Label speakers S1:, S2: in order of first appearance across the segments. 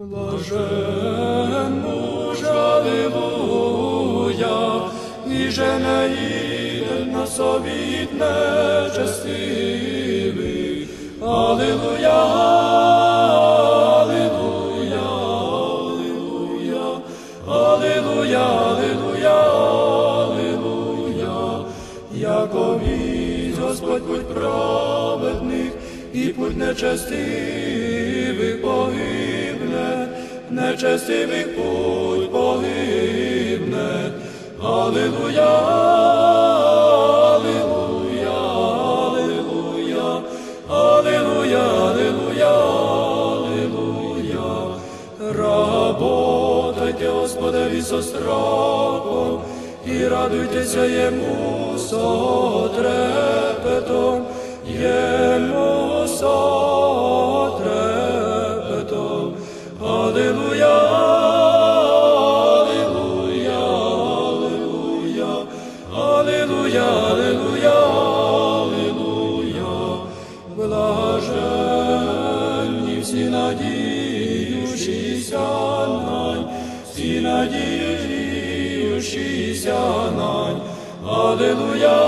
S1: Блажен муж, Аллилуйя, і же не їде на совіт нечестивий. Аллилуйя, Аллилуйя, Аллилуйя, Аллилуйя, Аллилуйя, Якові Господь путь праведних і путь нечестивих погибне, нечестивих путь погибне. Аллилуйя, Аллилуйя, Аллилуйя, Аллилуйя, Аллилуйя, Аллилуйя. Работайте, Господеві со страхом, і радуйтеся йому со трепетом, йому со. Аллилуйя, Аллилуйя, Аллилуйя, Аллилуйя, Аллилуйя, Аллилуйя. Блаженні всі надіючися нань, всі надіючися нань. Аллилуйя,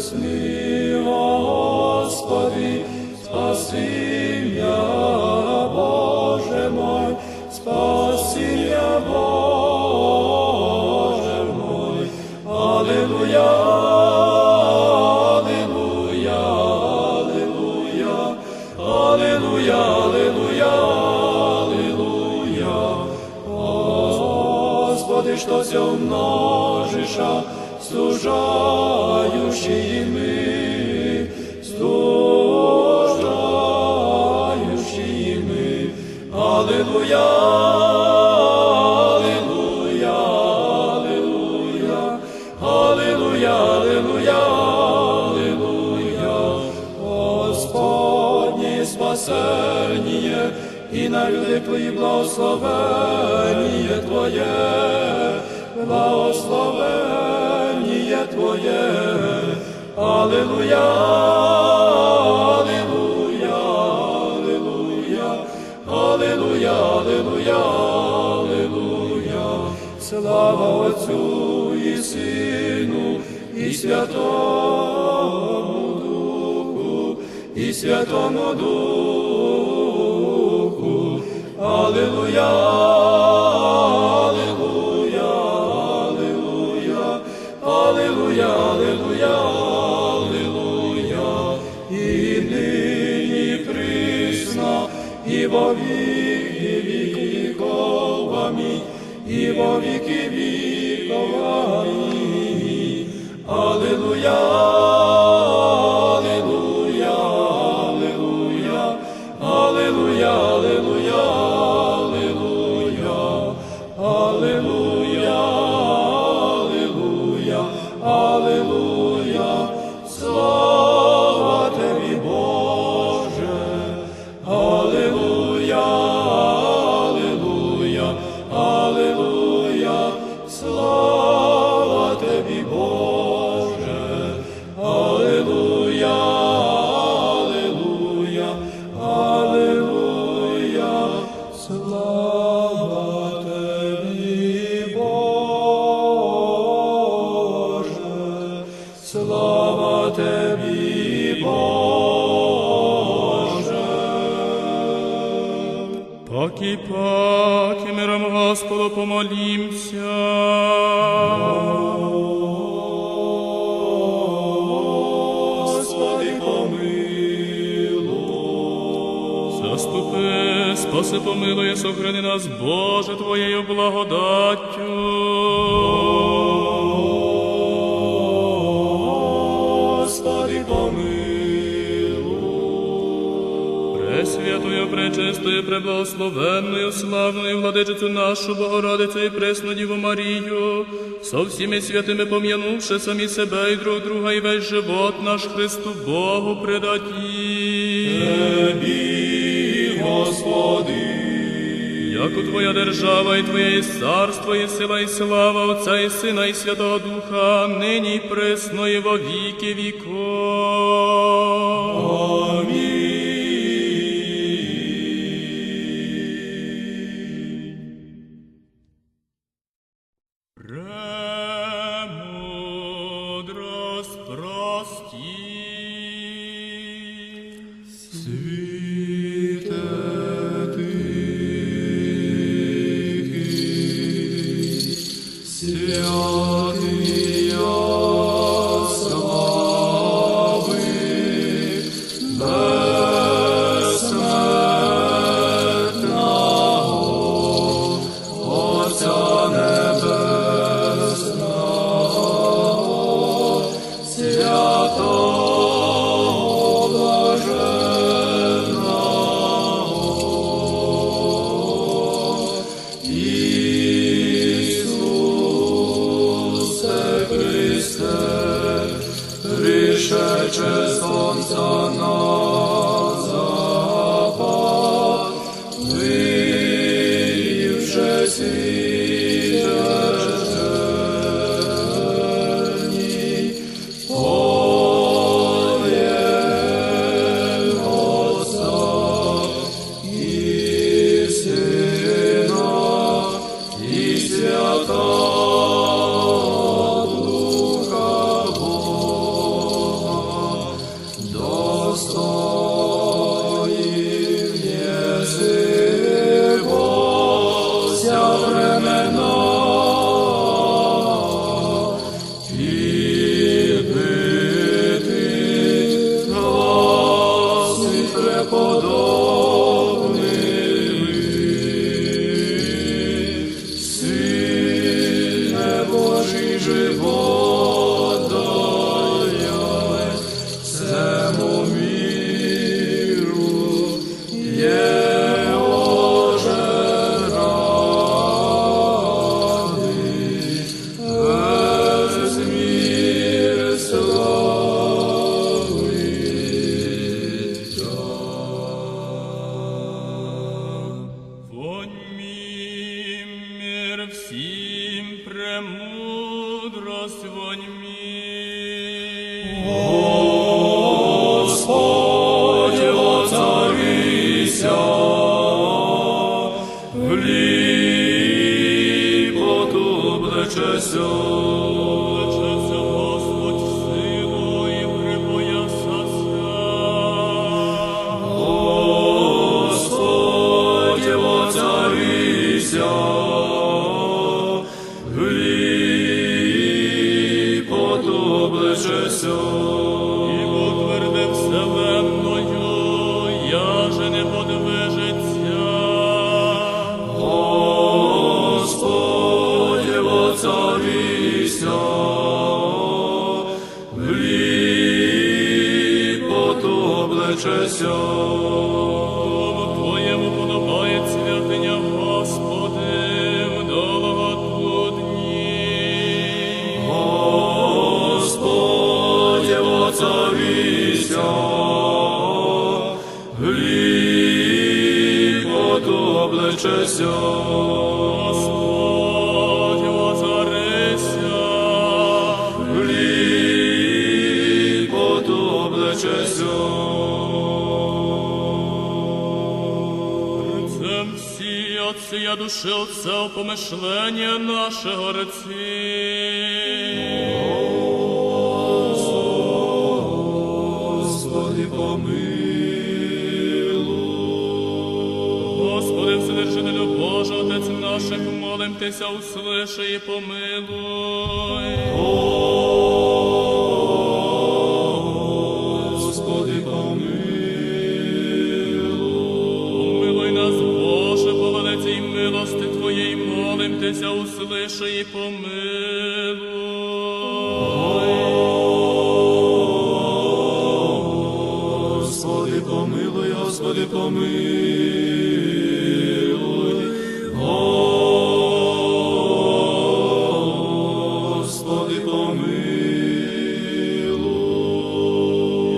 S1: me благословение Твое, благословение Твое. Аллилуйя, Аллилуйя, Аллилуйя, Аллилуйя, Аллилуйя. Слава Отцу и Сыну и Святому Духу, и Святому Духу. Аллилуйя, Аллилуйя, Аллилуйя, Аллилуйя, Аллилуйя, Аллилуйя. И ныне и присно, и во веки веков. Аминь. И во веки веков. Аминь. Слава Тобі, Боже. Слава Тобі, Боже.
S2: Паки, миром Господу помолімся.
S1: Господи, помилуй.
S2: Заступи, спаси, помилуй, сохрани нас, Боже, Твоєю благодаттю.
S1: Господи, помилуй.
S2: Пресвятою, пречистою, преблагословенною, славною владичицю нашу Богородицю і пресну Діву Марію, со всіми святими пом'янувши самі себе і друг друга, і весь живот наш Христу Богу предаті.
S1: Господи,
S2: Яку Твоя держава і Твоє царство, і сила, і слава Отця і Сина, і Святого Духа, нині і присно, і во віки віков. Премудрость
S1: Божий живот облечеся,
S2: Тому Твоєму подобає святиня, Господи, в довготудні.
S1: Господь воцарися, ліпоту облечеся.
S2: Отці, я души Отця, помишлення нашого реци.
S1: Господи, помилуй.
S2: Господи, Вседержителю Боже, Отець наших, молим Тися, услиши і помилуй. Тися, услиши і помилуй.
S1: Господи, помилуй, Господи, помилуй. Господи, помилуй.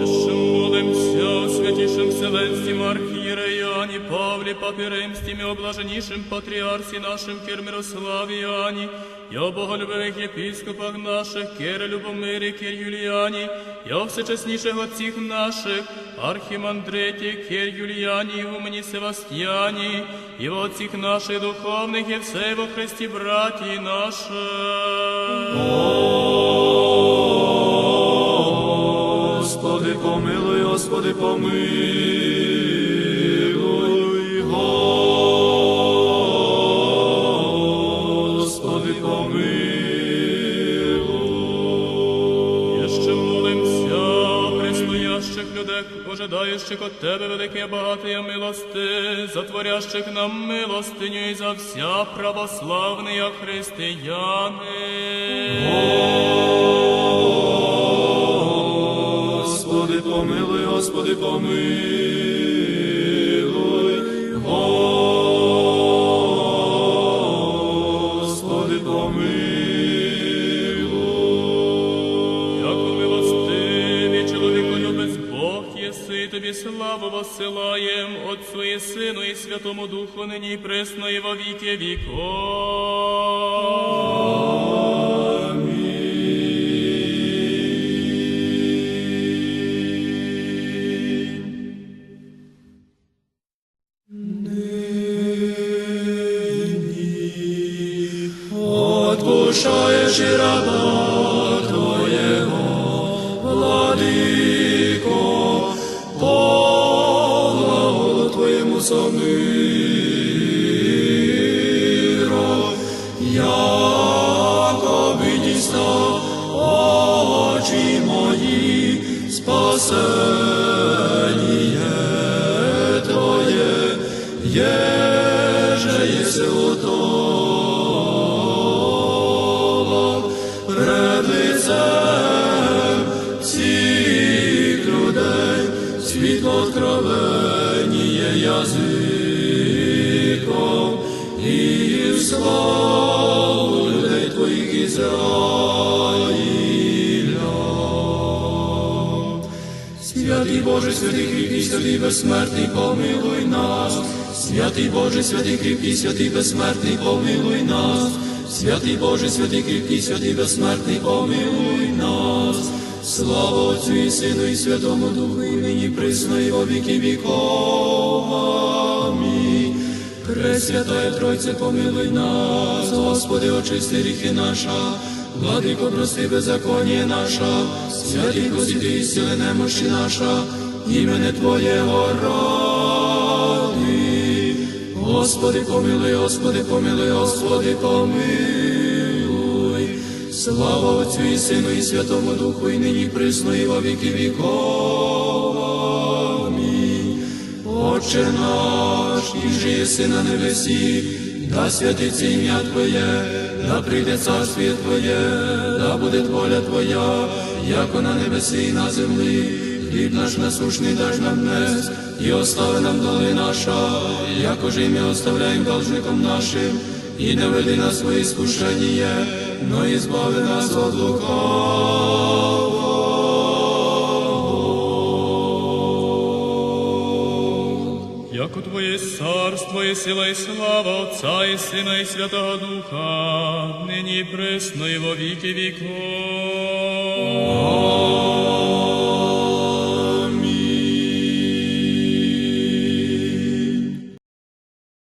S2: Ще молимся святішим Вселенським архієреяні Павле, Папе Римским и о блаженнейшем патриарсе нашем Кир Мирославиане, и о боголюбивых епископах наших, Кир Любомире, Кир Юлиане, и о всечестнейших отцах наших, Архимандрите, Кир Юлиане, и умни Севастьяне, и о отцах наших духовных, и все во Христе братья наши.
S1: Господи, помилуй, Господи, помилуй,
S2: предстоящих людях, ожидаючих от Тебе велике багатые милости, затворящих нам милостиню і за вся православні християни.
S1: Господи, помилуй, Господи, помилуй,
S2: Святому Духу, нині і присно і во віки віков.
S1: Отпушаєш і раба спасеніє Твоє, єже єси готова пред лицем всіх людей, світло откровеніє язиком і славу людей Твоїх Ізраїля. Святий Боже, святий кріпкий, святий безсмертний, помилуй нас. Святий Боже, святий кріпкий, святий безсмертний, помилуй нас. Святий Боже, святий кріпкий, святий безсмертний, помилуй нас. Слава Отцю і Сину і Святому Духу, і нині присно, і во віки віков. Амінь. Пресвятая Тройце, помилуй нас, Господи, очисти гріхи наша, Владико, прости беззаконие наша, святий Господи, ісцели немощі наша, імене Твоєго ради. Господи, помилуй, Господи, помилуй, Господи, помилуй. Слава Отцю і Сину і Святому Духу, і нині присно, і во віки віков. Отче наш, і же єси на небесі, да святиться ім'я Твоє, да прийде царствіє Твоє, да буде воля Твоя, як на небесі і на землі. Хліб наш насушний даж нам днес, і остави нам доли наша, яко же і ми оставляємо должником нашим, і не веди нас в іскушення, но і збави нас от лукавого.
S2: Яко Твоє царство і сила і слава Отця і Сина і Святого Духа, нині і присно і во віки віков.